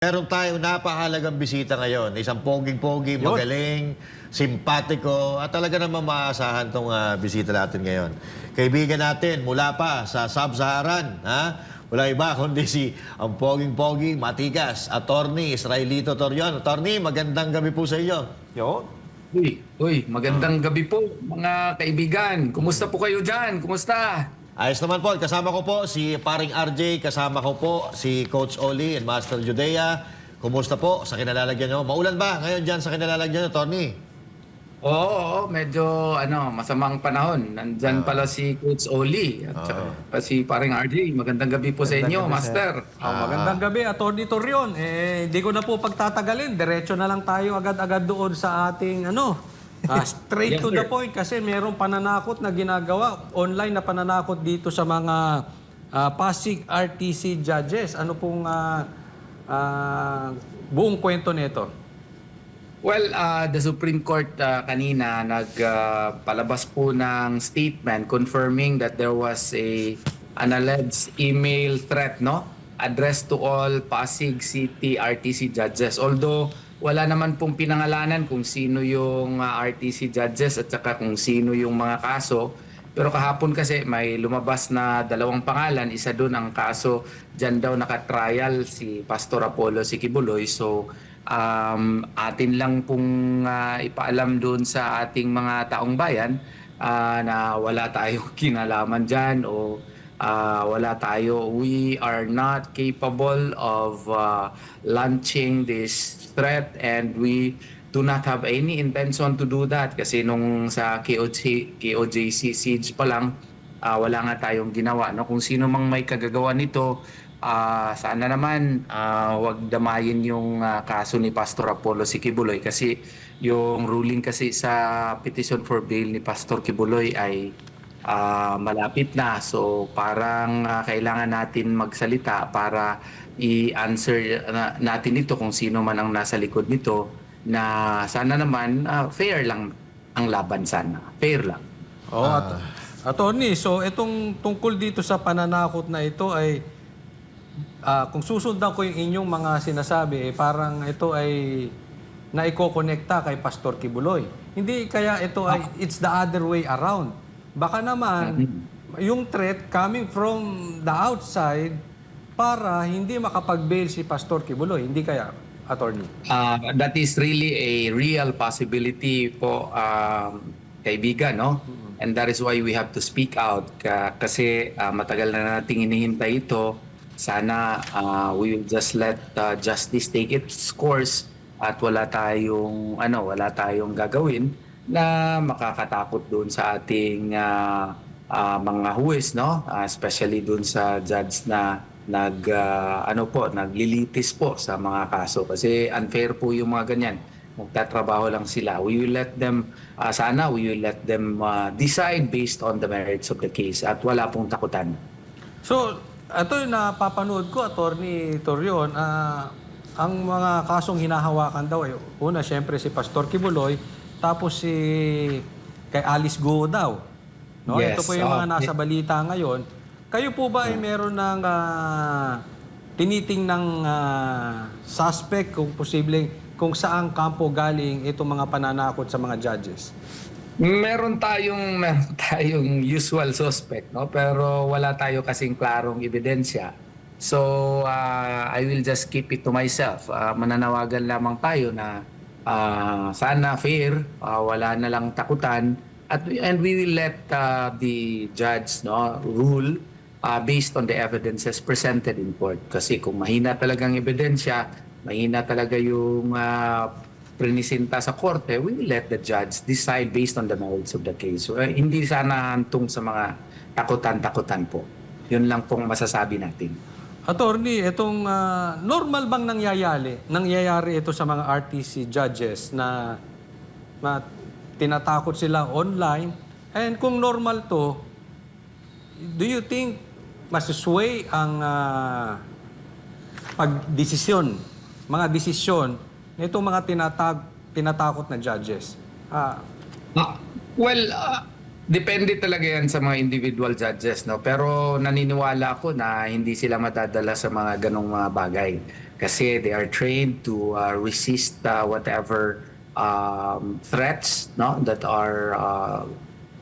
Meron tayong napakahalagang bisita ngayon. Isang poging-pogi, Yun. magaling, simpatiko, at talaga namang maasahan tong ah, bisita natin ngayon. Kaibigan natin mula pa sa Sub-Saharan, ha? Wala iba kundi si ang poging-pogi, matigas, attorney Israelito Torion. Attorney, magandang gabi po sa iyo. Yo. Uy, uy, magandang gabi po mga kaibigan. Kumusta po kayo dyan? Kumusta? Ayos naman po. Kasama ko po si paring RJ, kasama ko po si Coach Oli and Master Judea. Kumusta po sa kinalalagyan nyo? Maulan ba ngayon dyan sa kinalalagyan nyo, Tony? Oo, oo, medyo ano, masamang panahon. Nandyan pala si Coach Oli at saka pa si paring RJ. Magandang gabi po sa inyo, Master. Ah, magandang gabi, Atty. Torion. Eh, hindi ko na po pagtatagalin. Diretso na lang tayo agad-agad doon sa ating ano, ah, straight Yes, to the sir. point kasi mayroong pananakot na ginagawa, online na pananakot dito sa mga ah, Pasig RTC judges. Ano pong ah, ah, buong kwento nito? Well, uh, the Supreme Court uh, kanina nagpalabas po ng statement confirming that there was a an alleged email threat no addressed to all Pasig City RTC judges. Although wala naman pong pinangalanan kung sino yung uh, RTC judges at saka kung sino yung mga kaso. Pero kahapon kasi may lumabas na dalawang pangalan. Isa doon ang kaso, dyan daw naka-trial si Pastor Apollo Sikibuloy. So um, atin lang pong ah, ipaalam doon sa ating mga taong bayan ah, na wala tayong kinalaman dyan o ah, wala tayo. We are not capable of ah, launching this threat and we do not have any intention to do that kasi nung sa KOJ, KOJC siege pa lang ah, wala nga tayong ginawa no kung sino mang may kagagawa nito ah, sana naman ah, wag damayin yung ah, kaso ni Pastor Apollo si Kibuloy kasi yung ruling kasi sa petition for bail ni Pastor Kibuloy ay ah, malapit na. So parang ah, kailangan natin magsalita para i-answer na- natin ito kung sino man ang nasa likod nito na sana naman ah, fair lang ang laban sana. Fair lang. Oh, at, attorney, so itong tungkol dito sa pananakot na ito ay ah, kung susundan ko yung inyong mga sinasabi, eh, parang ito ay naiko-connecta kay Pastor Kibuloy. Hindi kaya ito ay it's the other way around. Baka naman yung threat coming from the outside para hindi makapag-bail si Pastor Kibuloy. Hindi kaya, attorney? Uh, that is really a real possibility po, um, kaibigan, no? And that is why we have to speak out ka- kasi uh, matagal na nating inihintay ito. Sana uh, we will just let uh, justice take its course at wala tayong ano, wala tayong gagawin na makakatakot doon sa ating uh, uh, mga huwes, no? Uh, especially doon sa judge na nag ah, ano po naglilitis po sa mga kaso. Kasi unfair po yung mga ganyan. Magtatrabaho lang sila. We will let them ah, sana we will let them ah, decide based on the merits of the case at wala pong takutan. So, ito yung napapanood ko, Attorney Torion, ah, ang mga kasong hinahawakan daw ay una, syempre si Pastor Kibuloy, tapos si kay Alice Go daw. No? Yes, ito po yung mga oh, nasa balita ngayon. Kayo po ba ay meron ng ah, tiniting ng ah, suspect kung posibleng kung saang kampo galing itong mga pananakot sa mga judges? meron tayong meron tayong usual suspect no pero wala tayo kasing klarong ebidensya so ah, I will just keep it to myself Ah, mananawagan lamang tayo na ah, sana fair ah, wala na lang takutan at and we will let ah, the judge no rule ah, based on the evidences presented in court kasi kung mahina talagang ebidensya mahina talaga yung ah, prinisinta sa korte, we will let the judge decide based on the merits of the case. So, eh, hindi sana hantong sa mga takutan-takutan po. Yun lang pong masasabi natin. Attorney, itong ah, normal bang nangyayari, nangyayari ito sa mga RTC judges na, na tinatakot sila online? And kung normal to, do you think masisway ang ah, pagdesisyon, mga desisyon nitong mga tinatag, tinatakot na judges? Ah, Ah, well, ah, depende talaga yan sa mga individual judges, no? Pero naniniwala ako na hindi sila matadala sa mga ganong mga bagay. kasi they are trained to uh, resist uh, whatever um, threats no that are uh,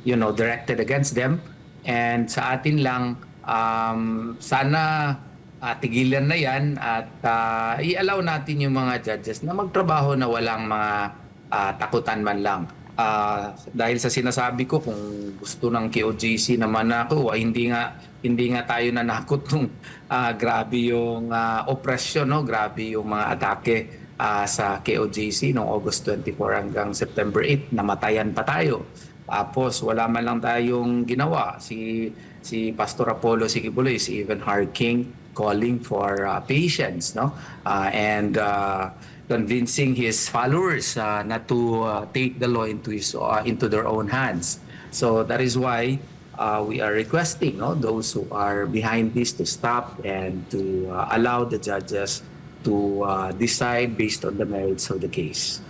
you know directed against them and sa atin lang um, sana uh, tigilan na yan at uh, i-allow natin yung mga judges na magtrabaho na walang mga uh, takutan man lang Ah, dahil sa sinasabi ko kung gusto ng KOJC naman ako ah, hindi nga hindi nga tayo nanakot nung ah, grabe yung ah, oppression no? Grabe yung mga atake ah, sa KOJC noong August 24 hanggang September 8 namatayan pa tayo. Tapos wala man lang tayong ginawa. Si si Pastor Apollo Sikibuloy is even harking calling for uh, patience no? Ah, and uh, convincing his followers uh, not to uh, take the law into his uh, into their own hands. So that is why uh, we are requesting no those who are behind this to stop and to uh, allow the judges to uh, decide based on the merits of the case.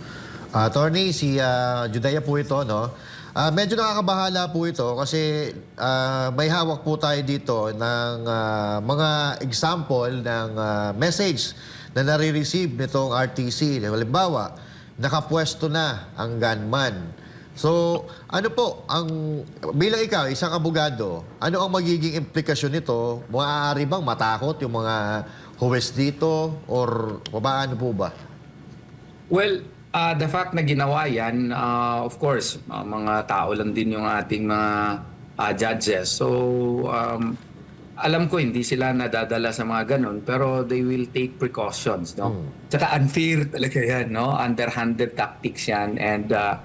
Attorney, si ah, Judea po ito, no? Ah, medyo nakakabahala po ito kasi ah, may hawak po tayo dito ng ah, mga example ng ah, message na nare-receive nitong RTC. Halimbawa, nakapwesto na ang gunman. So, ano po, ang bilang ikaw, isang abogado, ano ang magiging implikasyon nito? Maaari bang matakot yung mga huwes dito? Or paano po ba? Well, uh, the fact na ginawa yan, uh, of course, uh, mga tao lang din yung ating mga uh, judges. So, um, alam ko hindi sila nadadala sa mga ganun, pero they will take precautions, no? Tsaka unfair talaga yan, no? Underhanded tactics yan and uh,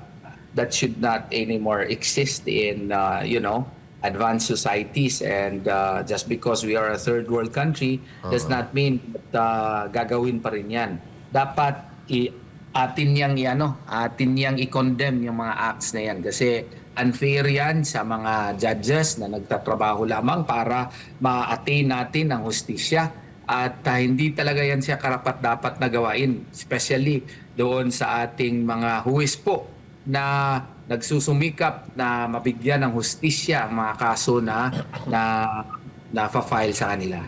that should not anymore exist in, uh, you know, advanced societies and uh, just because we are a third world country does not mean that uh, gagawin pa rin yan. Dapat i atin yang iano, atin yang i-condemn yung mga acts na yan kasi unfair yan sa mga judges na nagtatrabaho lamang para ma-attain natin ang hustisya at uh, hindi talaga yan siya karapat dapat na gawain especially doon sa ating mga huwis po na nagsusumikap na mabigyan ng hustisya ang mga kaso na na na-file sa kanila.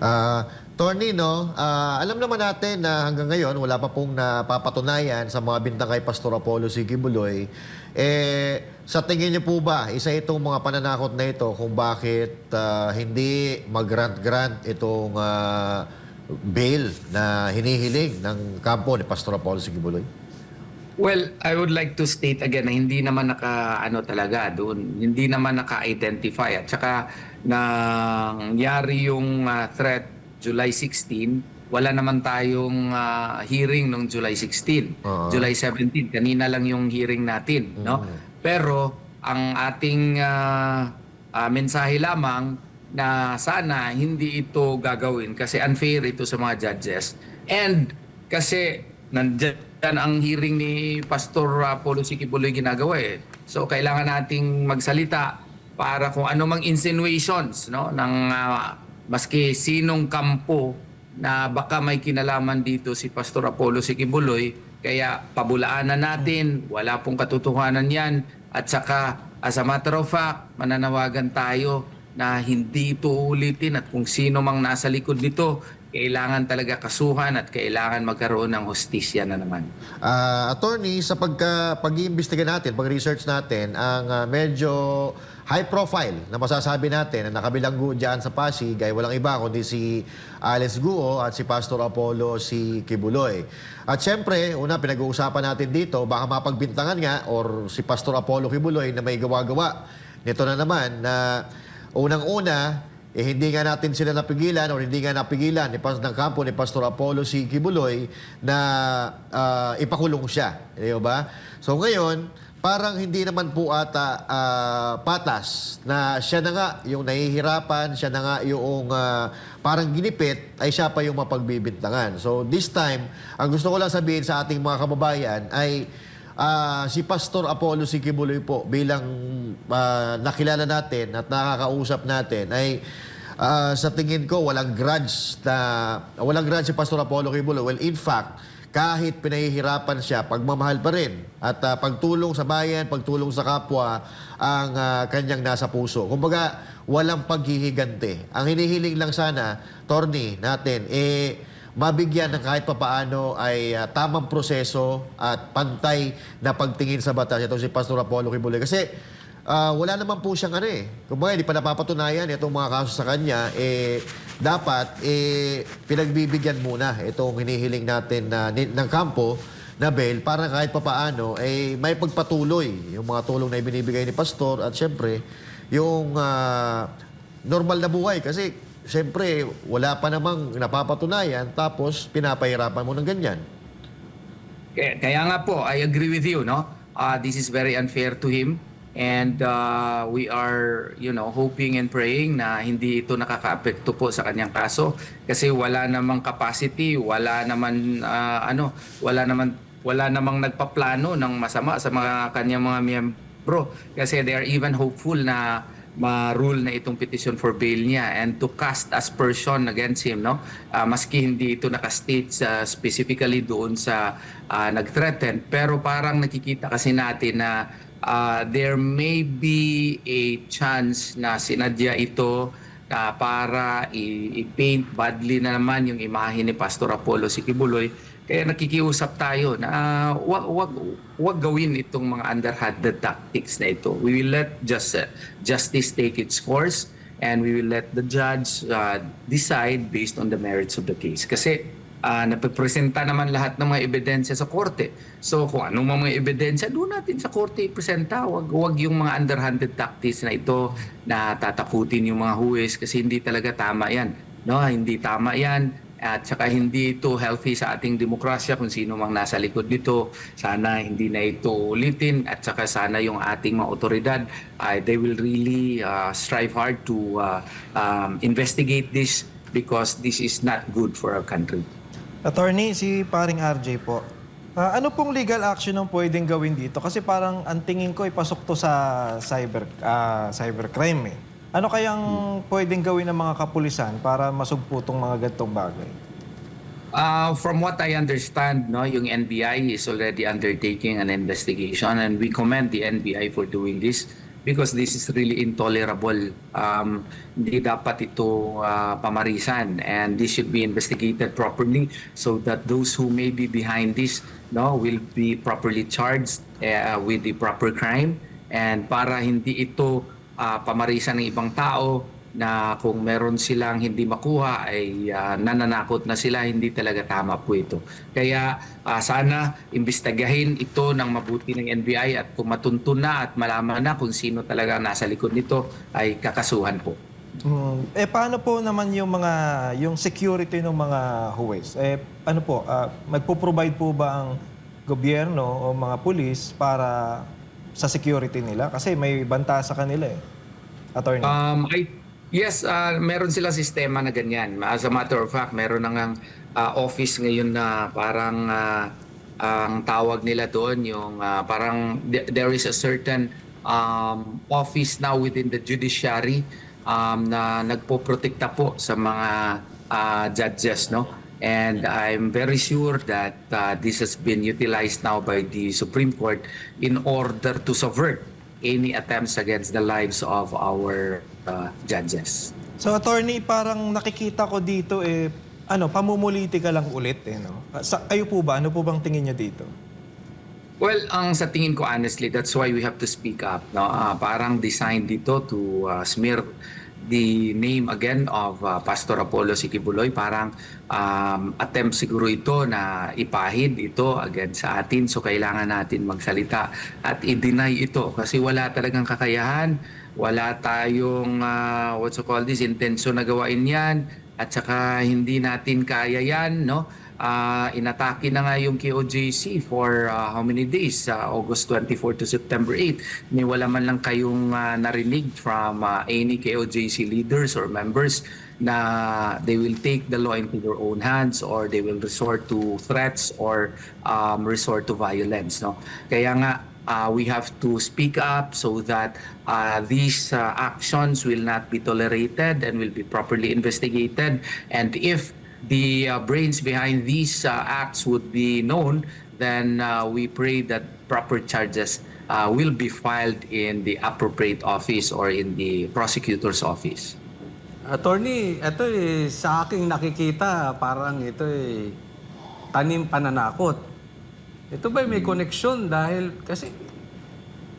Ah, Tony, no, ah, alam naman natin na hanggang ngayon wala pa pong napapatunayan sa mga bintang kay Pastor Apollo Sigibuloy. Eh, sa tingin niyo po ba, isa itong mga pananakot na ito kung bakit ah, hindi mag-grant-grant itong ah, bail na hinihiling ng kampo ni Pastor Apollo Sigibuloy? Well, I would like to state again na hindi naman naka ano talaga doon, hindi naman naka-identify. At saka nangyari yung ah, threat July 16, wala naman tayong ah, hearing nung July 16. Oo. July 17 kanina lang yung hearing natin, no? Pero ang ating ah, ah, mensahe lamang na sana hindi ito gagawin kasi unfair ito sa mga judges. And kasi nandiyan ang hearing ni Pastor uh, Polo Sikibuloy ginagawa eh. So kailangan nating magsalita para kung ano mang insinuations no ng ah, maski sinong kampo na baka may kinalaman dito si Pastor Apollo Sikibuloy kaya pabulaan na natin wala pong katotohanan yan. At saka as a matter of fact mananawagan tayo na hindi ito ulitin at kung sino mang nasa likod nito kailangan talaga kasuhan at kailangan magkaroon ng hostisya na naman. Ah, attorney, sa pagka, pag-iimbestiga natin, pag-research natin, ang ah, medyo high profile na masasabi natin na nakabilanggo dyan sa Pasig ay walang iba kundi si Alex Guo at si Pastor Apollo si Kibuloy. At syempre, una pinag-uusapan natin dito, baka mapagbintangan nga or si Pastor Apollo Kibuloy na may gawa-gawa. Nito na naman na unang-una, eh, hindi nga natin sila napigilan o hindi nga napigilan ni Pas ng kampo ni Pastor Apollo si Kibuloy na ah, ipakulong siya. Di ba? So ngayon, parang hindi naman po ata ah, patas na siya na nga yung nahihirapan, siya na nga yung ah, parang ginipit, ay siya pa yung mapagbibintangan. So this time, ang gusto ko lang sabihin sa ating mga kababayan ay Ah, si Pastor Apollo Sikibuloy po bilang ah, nakilala natin at nakakausap natin ay ah, sa tingin ko walang grudge na walang grudge si Pastor Apollo Sikibuloy. Well, in fact, kahit pinahihirapan siya, pagmamahal pa rin at ah, pagtulong sa bayan, pagtulong sa kapwa ang ah, kanyang nasa puso. Kumbaga, walang paghihigante. Ang hinihiling lang sana, Torny, natin, eh, mabigyan ng kahit papaano ay ah, tamang proseso at pantay na pagtingin sa batas. Ito si Pastor Apollo Kibuloy. Kasi ah, wala naman po siyang ano eh. Kung hindi pa napapatunayan itong mga kaso sa kanya, eh, dapat eh, pinagbibigyan muna itong hinihiling natin na, ng kampo na bail para kahit papaano ay may pagpatuloy yung mga tulong na ibinibigay ni pastor at syempre yung ah, normal na buhay kasi syempre wala pa namang napapatunayan tapos pinapahirapan mo ng ganyan. Kaya, kaya nga po, I agree with you, no? Uh, this is very unfair to him. And uh, we are, you know, hoping and praying na hindi ito nakaka-apekto po sa kanyang kaso kasi wala namang capacity, wala naman uh, ano, wala naman wala namang nagpaplano ng masama sa mga kanyang mga miyembro kasi they are even hopeful na ma-rule na itong petition for bail niya and to cast aspersion against him no? Ah, maski hindi ito nakastate sa specifically doon sa ah, nag-threaten. Pero parang nakikita kasi natin na ah, there may be a chance na sinadya ito ah, para i-paint badly na naman yung imahe ni Pastor Apollo Sikibuloy kaya nakikiusap tayo na ah, wag, wag, wag gawin itong mga underhanded tactics na ito. We will let just, justice take its course and we will let the judge uh, decide based on the merits of the case. Kasi uh, napipresenta naman lahat ng mga ebidensya sa korte. So kung anong mga ebidensya, doon natin sa korte ipresenta. Wag, wag yung mga underhanded tactics na ito na tatakutin yung mga huwes kasi hindi talaga tama yan. No, hindi tama yan. At saka hindi ito healthy sa ating demokrasya kung sino mang nasa likod nito. Sana hindi na ito ulitin at saka sana yung ating mga otoridad ay they will really uh, strive hard to uh, um, investigate this because this is not good for our country. Attorney, si paring RJ po. Ah, ano pong legal action ang pwedeng gawin dito? Kasi parang ang tingin ko ipasok to sa cyber ah, cybercrime eh. Ano kayang pwedeng gawin ng mga kapulisan para masugpo tong mga gantong bagay? Uh, from what I understand, no, yung NBI is already undertaking an investigation and we commend the NBI for doing this because this is really intolerable. Um, hindi dapat ito uh, pamarisan and this should be investigated properly so that those who may be behind this no, will be properly charged uh, with the proper crime and para hindi ito uh, pamarisan ng ibang tao na kung meron silang hindi makuha ay ah, nananakot na sila, hindi talaga tama po ito. Kaya ah, sana imbestigahin ito ng mabuti ng NBI at kung matuntun na at malaman na kung sino talaga nasa likod nito ay kakasuhan po. Mm, eh paano po naman yung mga yung security ng mga huwes? Eh ano po, ah, magpo-provide po ba ang gobyerno o mga pulis para sa security nila kasi may banta sa kanila eh. Attorney. Um, I, yes, uh, meron silang sistema na ganyan. As a matter of fact, meron nang uh, office ngayon na parang uh, ang tawag nila doon yung uh, parang th- there is a certain um, office now within the judiciary um, na nagpoprotekta po sa mga uh, judges, no? And I'm very sure that uh, this has been utilized now by the Supreme Court in order to subvert any attempts against the lives of our uh, judges. So attorney, parang nakikita ko dito eh ano, pamumuliti ka lang ulit eh no. Sa kayo po ba ano po bang tingin niyo dito? Well, ang sa tingin ko honestly, that's why we have to speak up. No? Ah, parang designed dito to uh, smear the name again of uh, Pastor Apollo Sikibuloy. Parang um, attempt siguro ito na ipahid ito against sa atin. So kailangan natin magsalita at i-deny ito kasi wala talagang kakayahan. Wala tayong, uh, what's it called this, intensyon na gawain yan. At saka hindi natin kaya yan, no? Ah, inatake na nga yung KOJC for ah, how many days? Sa August 24 to September 8. Ni wala man lang kayong ah, narinig from ah, any KOJC leaders or members na they will take the law into their own hands or they will resort to threats or um, resort to violence. No? Kaya nga, uh, we have to speak up so that uh, these uh, actions will not be tolerated and will be properly investigated. And if the uh, brains behind these uh, acts would be known, then uh, we pray that proper charges uh, will be filed in the appropriate office or in the prosecutor's office. Attorney, ito eh, sa aking nakikita, parang ito eh, tanim pananakot. Ito ba may koneksyon dahil kasi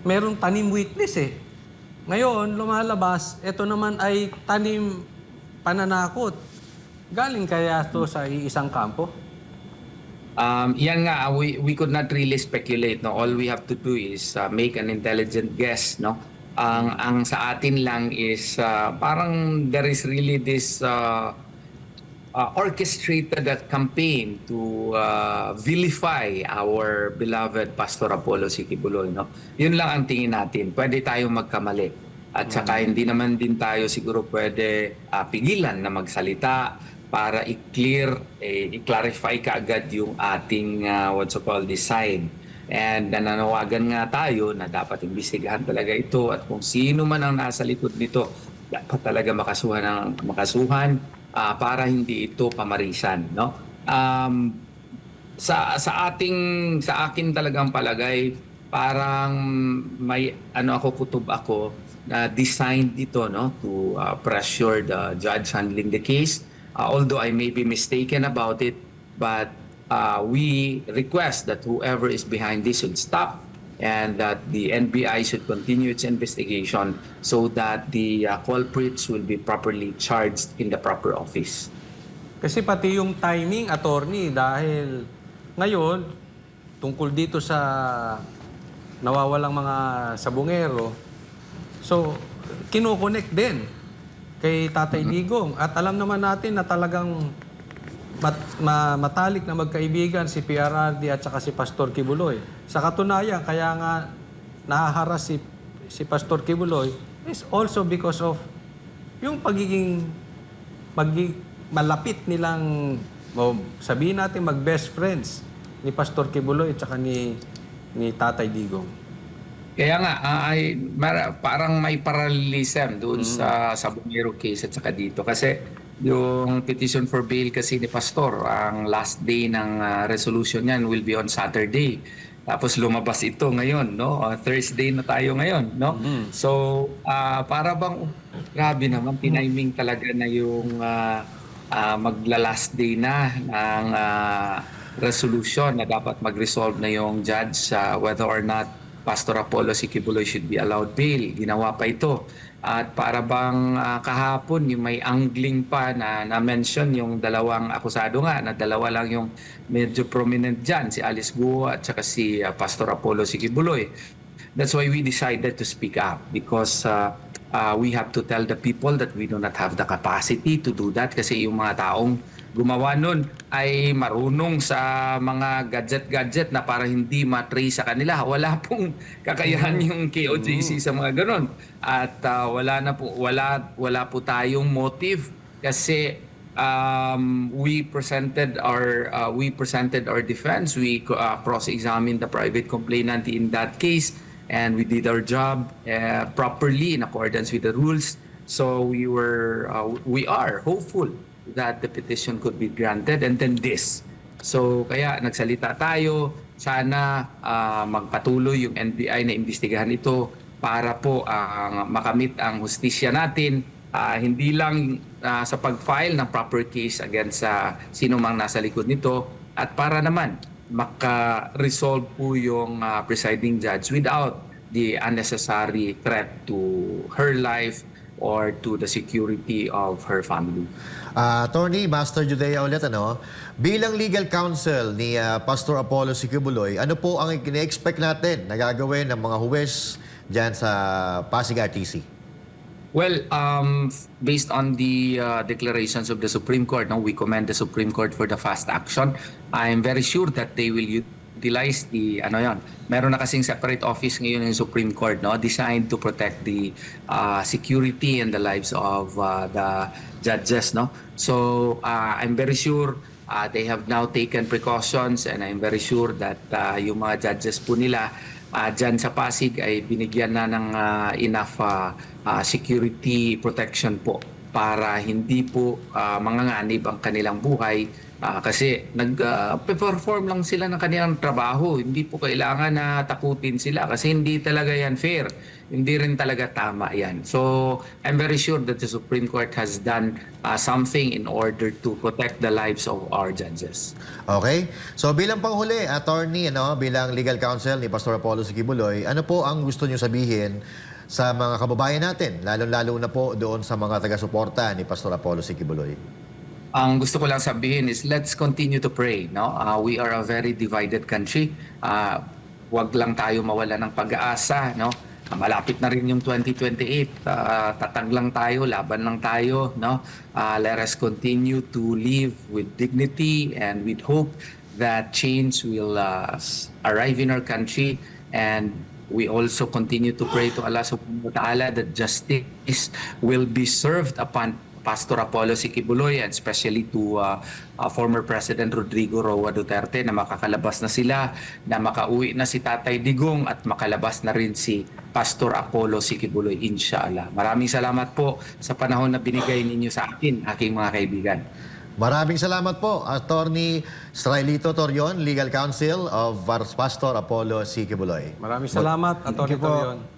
merong tanim witness eh. Ngayon, lumalabas, ito naman ay tanim pananakot. Galing kaya to sa isang kampo? Um, yan nga, uh, we, we could not really speculate. No? All we have to do is uh, make an intelligent guess. No? Ang, ang sa atin lang is uh, parang there is really this uh, uh, orchestrated uh, campaign to uh, vilify our beloved Pastor Apollo Sikibuloy. No? Yun lang ang tingin natin. Pwede tayong magkamali. At saka hindi naman din tayo siguro pwede uh, pigilan na magsalita para i-clear, eh, i-clarify kaagad yung ating uh, what's it called design. And nananawagan nga tayo na dapat imbestigahan talaga ito at kung sino man ang nasa likod nito, dapat talaga makasuhan ng makasuhan ah, para hindi ito pamarisan, no? Um, sa sa ating sa akin talagang palagay parang may ano ako kutob ako na designed dito no to uh, pressure the judge handling the case Uh, although I may be mistaken about it but uh, we request that whoever is behind this should stop and that the NBI should continue its investigation so that the uh, culprits will be properly charged in the proper office. Kasi pati yung timing, attorney, dahil ngayon, tungkol dito sa nawawalang mga sabungero, so, kinokonek din kay Tatay Digong. At alam naman natin na talagang mat, ma- matalik na magkaibigan si PRRD at saka si Pastor Kibuloy. Sa katunayan, kaya nga nahaharas si, si Pastor Kibuloy is also because of yung pagiging pagi, malapit nilang o sabihin natin mag-best friends ni Pastor Kibuloy at saka ni, ni Tatay Digong. Kaya nga, ah, ay, mara- parang may parallelism doon sa sa Bumero case at saka dito. Kasi yung petition for bail kasi ni Pastor, ang last day ng ah, resolution niyan will be on Saturday. Tapos lumabas ito ngayon, no? Ah, Thursday na tayo ngayon, no? So, ah, para bang, grabe naman, tiniming talaga na yung ah, ah, magla-last day na ng ah, resolution na dapat mag-resolve na yung judge sa whether or not Pastor Apollo Sikibuloy should be allowed bail. Ginawa pa ito. At para bang ah, kahapon yung may angling pa na na-mention yung dalawang akusado nga na dalawa lang yung medyo prominent dyan, si Alice Guo at saka si ah, Pastor Apollo Sikibuloy. That's why we decided to speak up because uh, uh, we have to tell the people that we do not have the capacity to do that kasi yung mga taong gumawa nun ay marunong sa mga gadget-gadget na para hindi matrace sa kanila. Wala pong kakayahan yung KOJC sa mga ganun. At uh, wala na po wala wala po tayong motive kasi um, we presented our uh, we presented our defense. We uh, cross-examined the private complainant in that case and we did our job uh, properly in accordance with the rules. So we were uh, we are hopeful that the petition could be granted and then this. So kaya nagsalita tayo, sana ah, magpatuloy yung NBI na imbestigahan ito para po ang makamit ang hustisya natin. Ah, hindi lang ah, sa pag-file ng proper case against sa sino mang nasa likod nito. At para naman maka-resolve po yung ah, presiding judge without the unnecessary threat to her life or to the security of her family. Ah, Attorney Master Judea ulit, ano? Bilang legal counsel ni ah, Pastor Apollo Sikibuloy, ano po ang ine-expect natin na gagawin ng mga huwes dyan sa Pasig RTC? Well, um, based on the uh, declarations of the Supreme Court, no, we commend the Supreme Court for the fast action. I'm very sure that they will utilize the ano yon. Meron na kasing separate office ngayon ng Supreme Court, no, designed to protect the uh, security and the lives of uh, the judges, no. So uh, I'm very sure uh, they have now taken precautions and I'm very sure that uh, yung mga judges po nila uh, dyan sa Pasig ay binigyan na ng uh, enough uh, uh, security protection po para hindi po uh, manganganib ang kanilang buhay Ah, kasi nag-perform lang sila ng kanilang trabaho. Hindi po kailangan na takutin sila kasi hindi talaga yan fair. Hindi rin talaga tama yan. So, I'm very sure that the Supreme Court has done ah, something in order to protect the lives of our judges. Okay? So bilang panghuli, attorney, ano, bilang legal counsel ni Pastor Apollo Sikibuloy, ano po ang gusto niyo sabihin sa mga kababayan natin, lalong-lalo na po doon sa mga taga-suporta ni Pastor Apollo Sikibuloy? Ang gusto ko lang sabihin is let's continue to pray. No, Ah, we are a very divided country. Ah, wag lang tayo mawala ng pag-asa. No, Ah, malapit na rin yung 2028. Ah, tatag lang tayo, laban lang tayo. No, Ah, let us continue to live with dignity and with hope that change will uh, arrive in our country and we also continue to pray to Allah subhanahu wa ta'ala that justice will be served upon Pastor Apollo Sikibuloy and especially to uh, uh, former President Rodrigo Roa Duterte na makakalabas na sila, na makauwi na si Tatay Digong at makalabas na rin si Pastor Apollo Sikibuloy inshallah. Maraming salamat po sa panahon na binigay ninyo sa akin, aking mga kaibigan. Maraming salamat po, Attorney Strailito Torion, Legal Counsel of Pastor Apollo Sikibuloy. Maraming salamat, po. Torion.